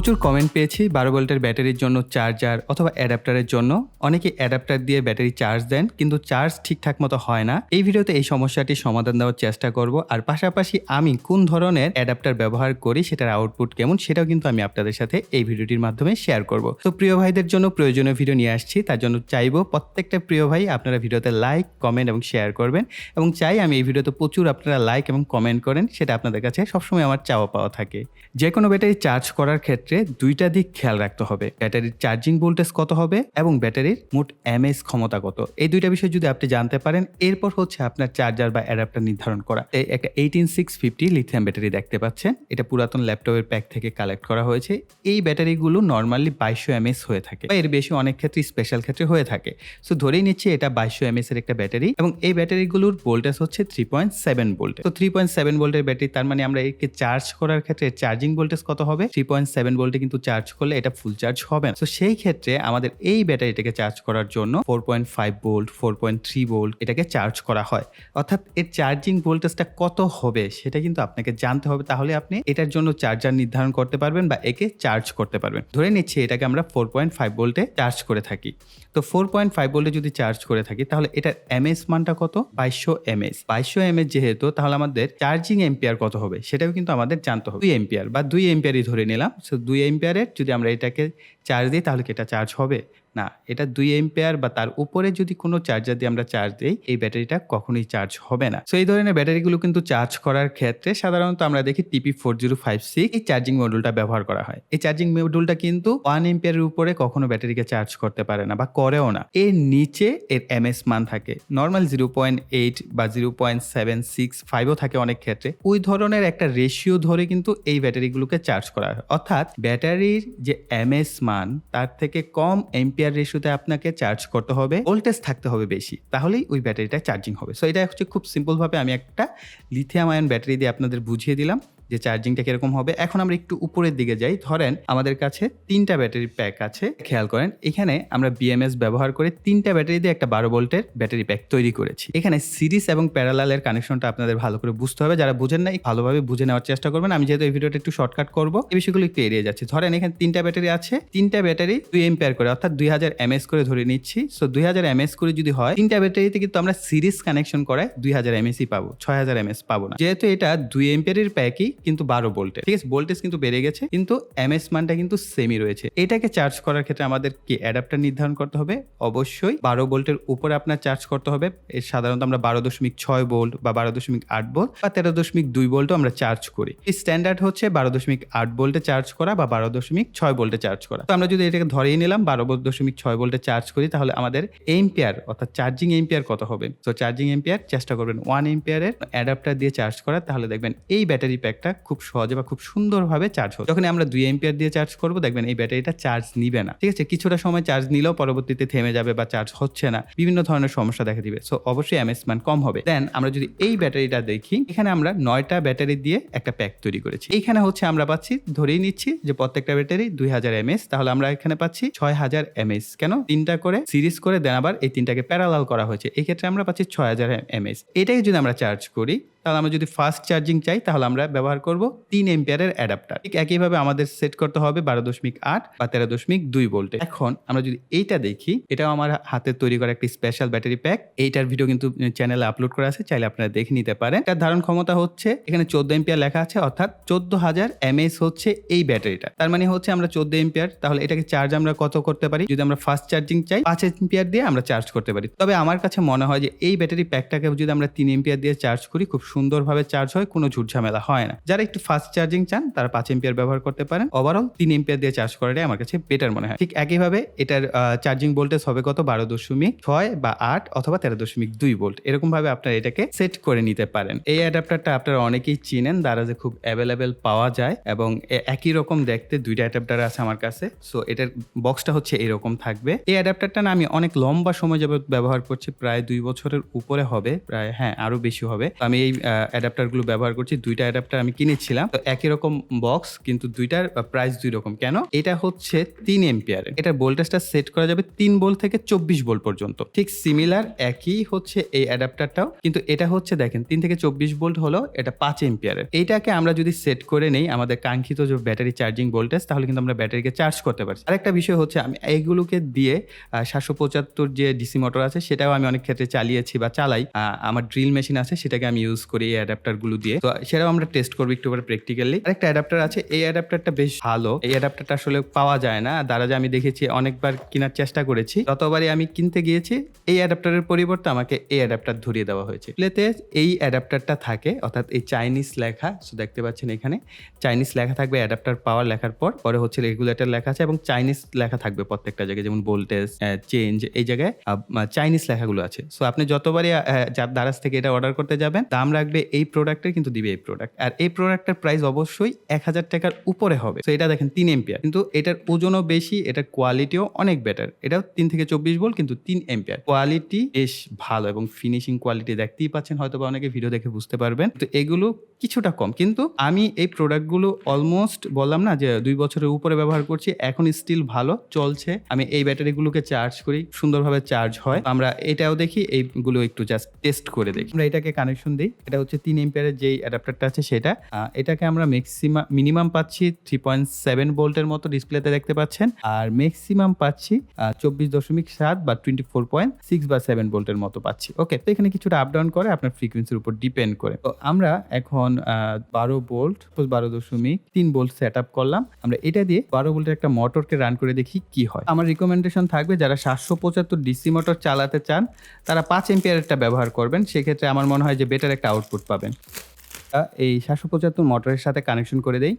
প্রচুর কমেন্ট পেয়েছি বারো ভোল্টের ব্যাটারির জন্য চার্জার অথবা অ্যাডাপ্টারের জন্য। অনেকে অ্যাডাপ্টার দিয়ে ব্যাটারি চার্জ দেন, কিন্তু চার্জ ঠিকঠাক মতো হয় না। এই ভিডিওতে এই সমস্যাটির সমাধান দেওয়ার চেষ্টা করব, আর পাশাপাশি আমি কোন ধরনের অ্যাডাপ্টার ব্যবহার করি, সেটার আউটপুট কেমন, সেটাও কিন্তু আমি আপনাদের সাথে এই ভিডিওটির মাধ্যমে শেয়ার করব। তো প্রিয় ভাইদের জন্য প্রয়োজনীয় ভিডিও নিয়ে আসছি, তার জন্য চাইব প্রত্যেকটা প্রিয় ভাই আপনারা ভিডিওতে লাইক কমেন্ট এবং শেয়ার করবেন। এবং চাই আমি এই ভিডিওতে প্রচুর আপনারা লাইক এবং কমেন্ট করেন, সেটা আপনাদের কাছে সবসময় আমার চাওয়া পাওয়া থাকে। যে কোনো ব্যাটারি চার্জ করার ক্ষেত্রে দুইটা দিক খেয়াল রাখতে হবে। ব্যাটারির চার্জিং ভোল্টেজ কত হবে এবং ব্যাটারির মোট এমএস ক্ষমতা কত? এই দুইটা বিষয় যদি আপনি জানতে পারেন, এরপর হচ্ছে আপনার চার্জার বা অ্যাডাপ্টার নির্ধারণ করা। এই একটা eighteen six fifty lithium battery দেখতে পাচ্ছেন। এটা পুরাতন ল্যাপটপের প্যাক থেকে কালেক্ট করা হয়েছে। এই ব্যাটারিগুলো নর্মালি বাইশশো এমএস হয়ে থাকে। বা এর বেশি অনেক ক্ষেত্রে স্পেশাল ক্ষেত্রে হয়ে থাকে। সো ধরেই নিচ্ছি এটা বাইশশো এমএস এর একটা ব্যাটারি এবং এই ব্যাটারিগুলোর ভোল্টেজ হচ্ছে থ্রি পয়েন্ট সেভেন ভোল্ট তো থ্রি পয়েন্ট সেভেন ভোল্টের ব্যাটারি, তার মানে আমরা একে চার্জ করার ক্ষেত্রে চার্জিং ভোল্টেজ কত হবে? থ্রি পয়েন্ট সেভেন ভোল্টে কিন্তু চার্জ করলে এটা ফুল চার্জ হবে না। তো সেই ক্ষেত্রে আমাদের এই ব্যাটারিটাকে চার্জ করার জন্য four point five volt four point three volt এটাকে চার্জ করা হয়। অর্থাৎ এর চার্জিং ভোল্টেজটা কত হবে সেটা কিন্তু আপনাকে জানতে হবে। তাহলে আপনি এটার জন্য চার্জার নির্ধারণ করতে পারবেন বা একে চার্জ করতে পারবেন। ধরে নিচ্ছি এটাকে আমরা ফোর পয়েন্ট ফাইভ ভোল্টে চার্জ করে থাকি। তো ফোর পয়েন্ট ফাইভ ভোল্টে যদি চার্জ করে থাকি, তাহলে এটার এমএস মানটা কত? বাইশশো এমএস বাইশশো এমএস যেহেতু, তাহলে আমাদের চার্জিং এম্পিয়ার কত হবে? সেটাও কিন্তু আমাদের জানতে হবে। দুই এম্পিয়ার বা দুই এম্পিয়ারই ধরে নিলাম। সো দুই এম্পিয়ারের যদি আমরা এটাকে চার্জ দিই তাহলে কি এটা চার্জ হবে? না, এটা দুই এম্পিয়ার বা তার উপরে যদি কোনো চার্জার দিয়ে আমরা চার্জ দিই, এই ব্যাটারিটা কখনোই চার্জ হবে না। সো এই ধরনের ব্যাটারিগুলো কিন্তু চার্জ করার ক্ষেত্রে সাধারণত আমরা দেখি TP four zero five six এই চার্জিং মডিউলটা ব্যবহার করা হয়। এই চার্জিং মডিউলটা কিন্তু ওয়ান এম্পিয়ারের উপরে কখনো ব্যাটারিকে চার্জ করতে পারে না বা করেও না। এর নিচে এর এমএস মান থাকে। নর্মাল জিরো পয়েন্ট এইট বা জিরো পয়েন্ট সেভেন সিক্স ফাইভও থাকে অনেক ক্ষেত্রে। ওই ধরনের একটা রেশিও ধরে কিন্তু এই ব্যাটারিগুলোকে চার্জ করা হয়। অর্থাৎ ব্যাটারির যে এমএস মান, তার থেকে কম এম্পিয়ার রেশিওতে আপনাকে চার্জ করতে হবে ভোল্টেজ থাকতে হবে বেশি, তাহলেই ওই ব্যাটারিটা চার্জিং হবে। সো এটা হচ্ছে খুব সিম্পলভাবে আমি একটা লিথিয়াম আয়ন ব্যাটারি দিয়ে আপনাদের বুঝিয়ে দিলাম। যে চার্জিংটা কীরকম হবে। এখন আমরা একটু উপরের দিকে যাই। ধরেন আমাদের কাছে তিনটা ব্যাটারি প্যাক আছে। খেয়াল করেন, এখানে আমরা বিএমএস ব্যবহার করে তিনটা ব্যাটারি দিয়ে একটা বারো ভোল্টের ব্যাটারি প্যাক তৈরি করেছি। এখানে সিরিজ এবং প্যারালালের কানেকশনটা আপনাদের ভালো করে বুঝতে হবে। যারা বুঝেন না ভালোভাবে বুঝে নেওয়ার চেষ্টা করবেন। আমি যেহেতু এই ভিডিওটা একটু শর্টকাট করব, এই বিষয়গুলো একটু এড়িয়ে যাচ্ছে। ধরেন এখানে তিনটা ব্যাটারি আছে। তিনটা ব্যাটারি দুই এম্পিয়ার করে, অর্থাৎ দুই হাজার এমএস করে ধরে নিচ্ছি। সো দুই হাজার এমএস করে যদি হয়, তিনটা ব্যাটারিতে কিন্তু আমরা সিরিজ কানেকশন করায় দুই হাজার এমএসই পাবো, ছয় হাজার এমএস পাবো না। যেহেতু এটা দুই এম্পিয়ারের প্যাকই কিন্তু বারো ভোল্টের ঠিক আছে, ভোল্টেজ কিন্তু বেড়ে গেছে, কিন্তু এমএস মানটা কিন্তু সেমই রয়েছে। এটাকে চার্জ করার ক্ষেত্রে আমাদের কি অ্যাডাপ্টার নির্ধারণ করতে হবে। অবশ্যই বারো ভোল্টের উপরে আপনার চার্জ করতে হবে। এর সাধারণত আমরা বারো দশমিক ছয় ভোল্ট বা বারো দশমিক আট ভোল্ট বা তেরো দশমিক দুই ভোল্টও আমরা চার্জ করি। স্ট্যান্ডার্ড হচ্ছে বারো দশমিক আট ভোল্টে চার্জ করা বা বারো দশমিক ছয় ভোল্টে চার্জ করা। তো আমরা যদি এটাকে ধরেই নিলাম, বারো দশমিক ছয় ভোল্টে চার্জ করি, তাহলে আমাদের এম্পিয়ার অর্থাৎ চার্জিং এম্পিয়ার কত হবে? তো চার্জিং এম্পিয়ার চেষ্টা করবেন ওয়ান এম্পিয়ারের অ্যাডাপ্টার দিয়ে চার্জ করা। তাহলে দেখবেন এই ব্যাটারি প্যাকটা খুব সহজে বা খুব সুন্দরভাবে চার্জ হবে যখন আমরা দুই এম্পিয়ার দিয়ে চার্জ করব, দেখবেন এই ব্যাটারিটা চার্জ নিবে না। ঠিক আছে? কিছুটা সময় চার্জ নিলেও পরবর্তীতে থেমে যাবে বা চার্জ হচ্ছে না। বিভিন্ন ধরনের সমস্যা দেখা দিবে। সো অবশ্যই এমএস মান কম হবে। দেন আমরা যদি এই ব্যাটারিটা দেখি, এখানে আমরা নয়টা ব্যাটারি দিয়ে একটা প্যাক তৈরি করেছি। এখানে হচ্ছে আমরা পাচ্ছি, ধরেই নিচ্ছি যে প্রত্যেকটা ব্যাটারি দুই হাজার এমএস তাহলে আমরা এখানে পাচ্ছি ছয় হাজার এমএস কেন? তিনটা করে সিরিজ করে দেন আবার এই তিনটাকে প্যারালাল করা হয়েছে। এক্ষেত্রে আমরা পাচ্ছি ছয় হাজার এমএস এটাকে যদি আমরা চার্জ করি তাহলে আমরা যদি ফাস্ট চার্জিং চাই, তাহলে আমরা ব্যবহার করব তিন এম্পিয়ারের অ্যাডাপ্টার ঠিক একইভাবে আমাদের সেট করতে হবে বারো দশমিক আট বা তেরো দশমিক দুই ভোল্টে এখন আমরা যদি এইটা দেখি, এটাও আমার হাতে তৈরি করা একটি স্পেশাল ব্যাটারি প্যাক এইটার ভিডিও কিন্তু চ্যানেলে আপলোড করা আছে, চাইলে আপনারা দেখে নিতে পারেন। এটার ধারণ ক্ষমতা হচ্ছে, এখানে চোদ্দ এম্পিয়ার লেখা আছে, অর্থাৎ চোদ্দ হাজার এমএস হচ্ছে এই ব্যাটারিটা। তার মানে হচ্ছে আমরা চোদ্দ এম্পিয়ার তাহলে এটাকে চার্জ আমরা কত করতে পারি? যদি আমরা ফাস্ট চার্জিং চাই, পাঁচ এম্পিয়ার দিয়ে আমরা চার্জ করতে পারি। তবে আমার কাছে মনে হয় যে এই ব্যাটারি প্যাকটাকে যদি আমরা তিন এম্পিয়ার দিয়ে চার্জ করি, খুব সুন্দরভাবে চার্জ হয়, কোনো ঝুট ঝামেলা হয় না। যারা একটু ফাস্ট চার্জিং চান, তারা পাঁচ এম্পিয়ার ব্যবহার করতে পারেন। ওভারঅল তিন এম্পিয়ার দিয়ে চার্জ করাটাই আমার কাছে বেটার মনে হয়। ঠিক একইভাবে এটার চার্জিং ভোল্টেজ হবে কত? বারো দশমিক ছয় বা আট অথবা তেরো দশমিক দুই ভোল্ট এরকম ভাবে আপনারা এটাকে সেট করে নিতে পারেন। এই অ্যাডাপ্টারটা আপনারা অনেকেই চিনেন দারাজে খুব অ্যাভেলেবেল পাওয়া যায় এবং একই রকম দেখতে দুইটা অ্যাডাপ্টার আছে আমার কাছে। সো এটার বক্সটা হচ্ছে এরকম থাকবে। এই অ্যাডাপ্টারটা না, আমি অনেক লম্বা সময় যাবত ব্যবহার করছি, প্রায় দুই বছরের উপরে হবে, প্রায় হ্যাঁ আরও বেশি হবে। আমি এই অ্যাডাপ্টারগুলো ব্যবহার করছি। দুইটা অ্যাডাপ্টার আমি কিনেছিলাম। তো একই রকম বক্স কিন্তু দুইটার প্রাইস দুই রকম। কেন? এটা হচ্ছে তিন এম্পিয়ার এটা ভোল্টেজটা সেট করা যাবে তিন ভোল্ট থেকে চব্বিশ ভোল্ট পর্যন্ত। ঠিক সিমিলার একই হচ্ছে এই অ্যাডাপ্টারটাও কিন্তু এটা হচ্ছে, দেখেন, তিন থেকে চব্বিশ ভোল্ট হলো, এটা পাঁচ এম্পিয়ারের এইটাকে আমরা যদি সেট করে নেই, আমাদের কাঙ্ক্ষিত যে ব্যাটারি চার্জিং ভোল্টেজ তাহলে কিন্তু আমরা ব্যাটারিকে চার্জ করতে পারছি। আরেকটা বিষয় হচ্ছে, আমি এইগুলোকে দিয়ে সাতশো পঁচাত্তর যে ডিসি মোটর আছে, সেটাও আমি অনেক ক্ষেত্রে চালিয়েছি বা চালাই। আমার ড্রিল মেশিন আছে, সেটাকে আমি ইউজ করি এই অ্যাডাপ্টারগুলো দিয়ে। তো সেটাও আমরা টেস্ট করব একটু পরে প্র্যাকটিক্যালি আরেকটা অ্যাডাপ্টার আছে, এই অ্যাডাপ্টারটা বেশ ভালো। এই অ্যাডাপ্টারটা আসলে পাওয়া যায় না। দারাজে আমি দেখেছি, অনেকবার কেনার চেষ্টা করেছি। ততবারই আমি কিনতে গিয়েছি, এই অ্যাডাপ্টারের পরিবর্তে আমাকে এই অ্যাডাপ্টার ধরিয়ে দেওয়া হয়েছে। প্লেতে এই অ্যাডাপ্টারটা থাকে, অর্থাৎ এই চাইনিজ লেখা, সো দেখতে পাচ্ছেন এখানে। চাইনিজ লেখা থাকবে অ্যাডাপ্টার পাওয়ার লেখার পর। পরে হচ্ছে রেগুলেটর লেখা আছে এবং চাইনিজ লেখা থাকবে প্রত্যেকটা জায়গায়। যেমন ভোল্টেজ চেঞ্জ এই জায়গায় চাইনিজ লেখাগুলো আছে। সো আপনি যতবারই যার দারাজ থেকে এটা অর্ডার করতে যাবেন, দাম রাখবে এই প্রোডাক্টের কিন্তু দিবে এই প্রোডাক্ট আর এই প্রোডাক্টের প্রাইস অবশ্যই এক হাজার টাকার উপরে হবে। তো এটা দেখেন, তিন এম্পিয়ার কিন্তু এটার ওজনও বেশি, এটার কোয়ালিটিও অনেক বেটার এটাও তিন থেকে চব্বিশ ভোল্ট কিন্তু তিন এম্পিয়ার কোয়ালিটি বেশ ভালো এবং ফিনিশিং কোয়ালিটি দেখতেই পাচ্ছেন হয়তো বা অনেকে ভিডিও দেখে বুঝতে পারবেন। তো এগুলো কিছুটা কম। কিন্তু আমি এই প্রোডাক্টগুলো অলমোস্ট বললাম না যে দুই বছরের উপরে ব্যবহার করছি, এখন স্টিল ভালো, চলছে। আমি এই ব্যাটারিগুলোকে চার্জ করি, সুন্দরভাবে চার্জ হয়। আমরা এটাও দেখি, এইগুলো একটু জাস্ট টেস্ট করে দেখি। আমরা এটাকে কানেকশন দিই। এটা হচ্ছে তিন এম্পিয়ারের যেই অ্যাডাপ্টারটা আছে সেটা। এটাকে আমরা ম্যাক্সিমাম মিনিমাম পাচ্ছি থ্রি পয়েন্ট সেভেন ভোল্টের মতো ডিসপ্লেতে দেখতে পাচ্ছেন। আর ম্যাক্সিমাম পাচ্ছি চব্বিশ দশমিক সাত বা টোয়েন্টি ফোর পয়েন্ট সিক্স বা সেভেন ভোল্টের মতো পাচ্ছি। ওকে তো এখানে কিছুটা আপ ডাউন করে আপনার ফ্রিকোয়েন্সির উপর ডিপেন্ড করে। তো আমরা এখন বারো ভোল্ট বারো দশমিক তিন ভোল্ট সেট আপ করলাম। আমরা এটা দিয়ে বারো ভোল্টের একটা মোটরকে রান করে দেখি কি হয়। আমার রিকমেন্ডেশন থাকবে, যারা সাতশো পঁচাত্তর ডিসি মোটর চালাতে চান, তারা পাঁচ এম্পিয়ারেরটা ব্যবহার করবেন। সেক্ষেত্রে আমার মনে হয় যে বেটার একটা আউটপুট পাবেন। এই সাতশো পঁচাত্তর মোটরের সাথে কানেকশন করে দেই।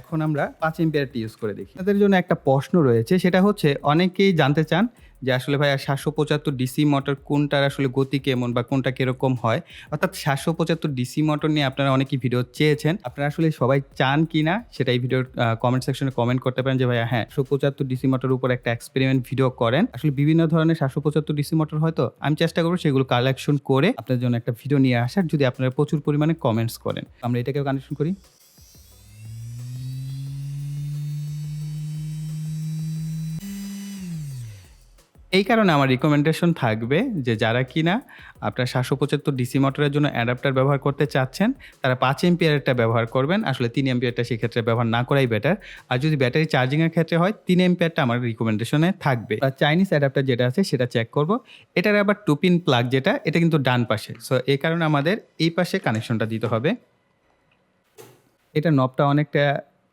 এখন আমরা পাঁচ এম্পিয়ারটি ইউজ করে দেখি। তাদের জন্য একটা প্রশ্ন রয়েছে, সেটা হচ্ছে, অনেকেই জানতে চান যে আসলে ভাই আর সাতশো পঁচাত্তর ডিসি মোটর কোনটার আসলে গতি কেমন বা কোনটা কীরকম হয়? অর্থাৎ সাতশো পঁচাত্তর ডিসি মোটর নিয়ে আপনারা অনেকই ভিডিও চেয়েছেন। আপনারা আসলে সবাই চান কি না? সেটা এই ভিডিওর কমেন্ট সেকশনে কমেন্ট করতে পারেন যে ভাইয়া হ্যাঁ সাতশো পঁচাত্তর ডিসি মোটর উপর একটা এক্সপেরিমেন্ট ভিডিও করেন। আসলে বিভিন্ন ধরনের সাতশো পঁচাত্তর ডিসি মোটর হয়তো আমি চেষ্টা করব সেগুলো কালেকশন করে আপনার জন্য একটা ভিডিও নিয়ে আসার, যদি আপনারা প্রচুর পরিমাণে কমেন্টস করেন। আমরা এটাকেও কানেকশন করি। এই কারণে আমার রিকমেন্ডেশন থাকবে যে যারা কিনা আপনার সাতশো পঁচাত্তর ডিসি মোটরের জন্য অ্যাডাপ্টার ব্যবহার করতে চাচ্ছেন, তারা পাঁচ এম্পিয়ারটা ব্যবহার করবেন। আসলে তিন এম্পিয়ারটা সেক্ষেত্রে ব্যবহার না করাই বেটার আর যদি ব্যাটারি চার্জিংয়ের ক্ষেত্রে হয়, তিন এম্পিয়ারটা আমার রিকমেন্ডেশনে থাকবে। আর চাইনিজ অ্যাডাপ্টার যেটা আছে, সেটা চেক করব। এটার আবার টুপিন প্লাগ যেটা, এটা কিন্তু ডান পাশে। সো এই কারণে আমাদের এই পাশে কানেকশনটা দিতে হবে। এটা নবটা অনেকটা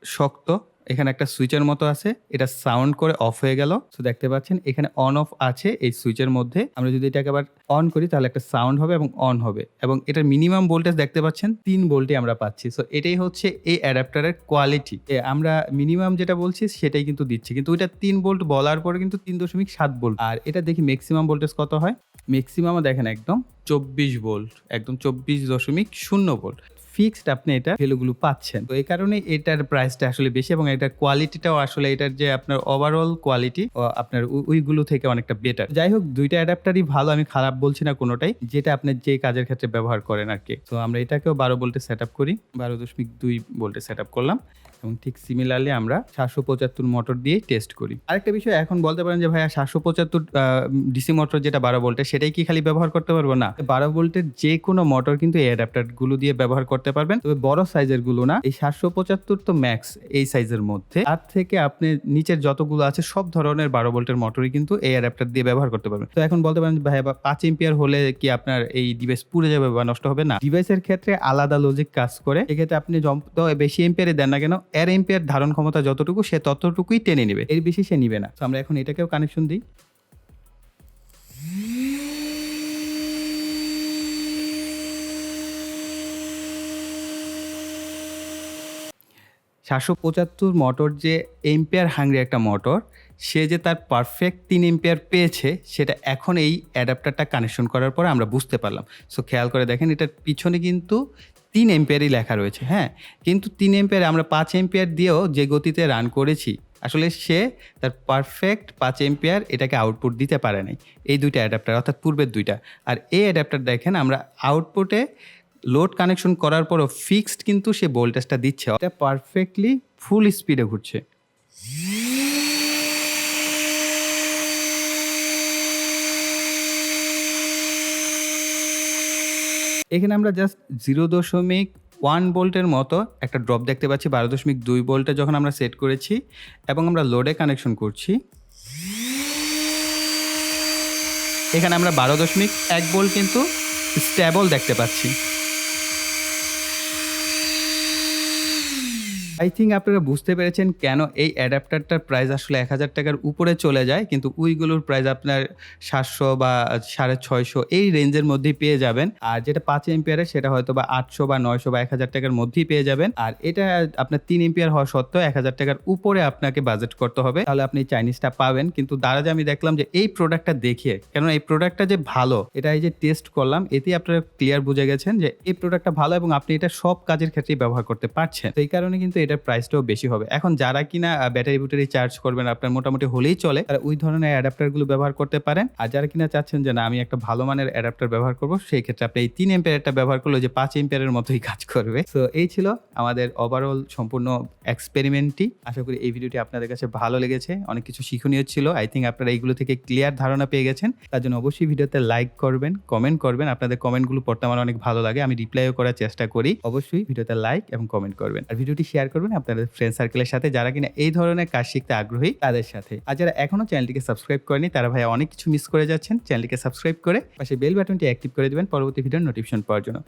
শক্ত। এখানে একটা সুইচের মতো আছে, এটা সাউন্ড করে অফ হয়ে গেল। তো দেখতে পাচ্ছেন, এখানে অন অফ আছে এই সুইচের মধ্যে। আমরা যদি এটাকে আবার অন করি, তাহলে একটা সাউন্ড হবে এবং অন হবে। এবং এটার মিনিমাম ভোল্টেজ দেখতে পাচ্ছেন, তিন ভোল্টে আমরা পাচ্ছি। সো এটাই হচ্ছে এই অ্যাডাপ্টারের কোয়ালিটি। আমরা মিনিমাম যেটা বলছি, সেটাই কিন্তু দিচ্ছে। কিন্তু ওইটা তিন ভোল্ট বলার পরে কিন্তু তিন দশমিক সাত ভোল্ট। আর এটা দেখি ম্যাক্সিমাম ভোল্টেজ কত হয়? ম্যাক্সিমাম দেখেন একদম চব্বিশ ভোল্ট, একদম চব্বিশ দশমিক শূন্য ভোল্ট। ফিক্সড আপনি এটা ভ্যালুগুলো পাচ্ছেন। তো এই কারণে এটার প্রাইসটা আসলে বেশি এবং এটার কোয়ালিটিটাও আসলে এটার যে আপনার ওভারঅল কোয়ালিটি আপনার ওইগুলো থেকে অনেকটা বেটার যাই হোক, দুইটা অ্যাডাপ্টারই ভালো, আমি খারাপ বলছি না কোনোটাই, যেটা আপনি যে কাজের ক্ষেত্রে ব্যবহার করেন আর কি তো আমরা এটাকেও বারো ভোল্টে সেট আপ করি, বারো দশমিক দুই ভোল্টে সেট আপ করলাম এবং ঠিক সিমিলারলি আমরা সাতশো পঁচাত্তর মোটর দিয়ে টেস্ট করি। আরেকটা বিষয়, এখন বলতে পারেন যে ভাইয়া সাতশো পঁচাত্তর ডিসি মোটর যেটা বারো ভোল্টের সেটাই কি খালি ব্যবহার করতে পারব? না। বারো ভোল্টের যে কোনো মোটর কিন্তু এই অ্যাডাপ্টারগুলো দিয়ে ব্যবহার করতে পারবেন। তবে বড় সাইজেরগুলো না। এই সাতশো পঁচাত্তর তো ম্যাক্স এই সাইজের মধ্যে। তার থেকে আপনি নিচের যতগুলো আছে, সব ধরনের বারো ভোল্টের মোটরই কিন্তু এই অ্যাডাপ্টার দিয়ে ব্যবহার করতে পারবেন। তো এখন বলতে পারেন বা পাঁচ এম্পিয়ার হলে কি আপনার এই ডিভাইস পুড়ে যাবে বা নষ্ট হবে? না। ডিভাইসের ক্ষেত্রে আলাদা লজিক কাজ করে। এক্ষেত্রে আপনি যত বেশি এম্পিয়ারে দেন না কেন এর এম্পিয়ার ধারণ ক্ষমতা যতটুকু, সে ততটুকুই টেনে নেবে। এর বেশি সে নিবে না। তো আমরা এখন এটাকেও কানেকশন দিই। সাতশো পঁচাত্তর মোটর যে এম্পিয়ার হাংরি একটা মোটর সে যে তার পারফেক্ট তিন এম্পিয়ার পেয়েছে, সেটা এখন এই অ্যাডাপ্টারটা কানেকশন করার পরে আমরা বুঝতে পারলাম। সো খেয়াল করে দেখেন, এটার পিছনে কিন্তু তিন এম্পিয়ারই লেখা রয়েছে হ্যাঁ? কিন্তু তিন এম্পিয়ারে আমরা পাঁচ এম্পিয়ার দিয়েও যে গতিতে রান করেছি, আসলে সে তার পারফেক্ট পাঁচ এম্পিয়ার এটাকে আউটপুট দিতে পারে নাই। এই দুইটা অ্যাডাপ্টার অর্থাৎ পূর্বের দুইটা। আর এই অ্যাডাপ্টার দেখেন, আমরা আউটপুটে লোড কানেকশন করার পরও ফিক্সড কিন্তু সে ভোল্টেজটা দিচ্ছে। এটা পারফেক্টলি ফুল স্পিডে ঘুরছে। এখানে আমরা জাস্ট জিরো দশমিক ওয়ান ভোল্টের মতো একটা ড্রপ দেখতে পাচ্ছি, বারো দশমিক দুই বোল্টে যখন আমরা সেট করেছি এবং আমরা লোডে কানেকশন করছি। এখানে আমরা বারো দশমিক এক বোল্ট কিন্তু স্ট্যাবল দেখতে পাচ্ছি। আই থিঙ্ক আপনারা বুঝতে পেরেছেন কেন এই অ্যাডাপ্টারটার প্রাইস আসলে এক হাজার টাকার উপরে চলে যায়, কিন্তু উইগুলোর প্রাইস আপনার সাতশো বা সাড়ে ছয়শো এই রেঞ্জের মধ্যেই পেয়ে যাবেন। আর যেটা পাঁচ এম্পিয়ারের সেটা হয়তো বা আটশো বা নয়শো বা এক হাজার টাকার মধ্যেই পেয়ে যাবেন। আর এটা আপনার তিন এম্পিয়ার হওয়া সত্ত্বেও এক হাজার টাকার উপরে আপনাকে বাজেট করতে হবে। তাহলে আপনি চাইনিজটা পাবেন। কিন্তু দারাজে আমি দেখলাম যে এই প্রোডাক্টটা দেখিয়ে কেননা এই প্রোডাক্টটা যে ভালো, এটা এই যে টেস্ট করলাম, এতেই আপনারা ক্লিয়ার বুঝে গেছেন যে এই প্রোডাক্টটা ভালো এবং আপনি এটা সব কাজের ক্ষেত্রেই ব্যবহার করতে পারছেন। এই কারণে কিন্তু এটার প্রাইসটাও বেশি হবে। এখন যারা কিনা ব্যাটারি বুটারি চার্জ করবেন, আপনার মোটামুটি হলেই চলে। তারা ওই ধরনের অ্যাডাপ্টারগুলো ব্যবহার করতে পারেন। আর যারা কিনা চাচ্ছেন যে, না, আমি একটা ভালো মানের অ্যাডাপ্টার ব্যবহার করব, সেই ক্ষেত্রে আপনি এই তিন এম্পিয়ারটা ব্যবহার করলে যে পাঁচ এম্পিয়ারের মতোই কাজ করবে। তো এই ছিল আমাদের ওভারঅল সম্পূর্ণ এক্সপেরিমেন্টটি আশা করি এই ভিডিওটি আপনাদের কাছে ভালো লেগেছে। অনেক কিছু শিক্ষণীয় ছিল। আই থিঙ্ক আপনারা এইগুলো থেকে ক্লিয়ার ধারণা পেয়ে গেছেন। তার জন্য অবশ্যই ভিডিওতে লাইক করবেন কমেন্ট করবেন। আপনাদের কমেন্টগুলো পড়তে আমার অনেক ভালো লাগে। আমি রিপ্লাইও করার চেষ্টা করি। অবশ্যই ভিডিওতে লাইক এবং কমেন্ট করবেন। আর ভিডিওটি শেয়ার করবেন আপনাদের ফ্রেন্ড সার্কেলের সাথে যারা কিনা এই ধরনের কাজ শিখতে আগ্রহী, তাদের সাথে। আর যারা এখনও চ্যানেলটিকে সাবস্ক্রাইব করেনি তারা ভাই অনেক কিছু মিস করে যাচ্ছেন। চ্যানেলটিকে সাবস্ক্রাইব করে পাশে বেল বাটনটি অ্যাক্টিভ করে দেবেন, পরবর্তী ভিডিওর নোটিফিকেশন পাওয়ার জন্য।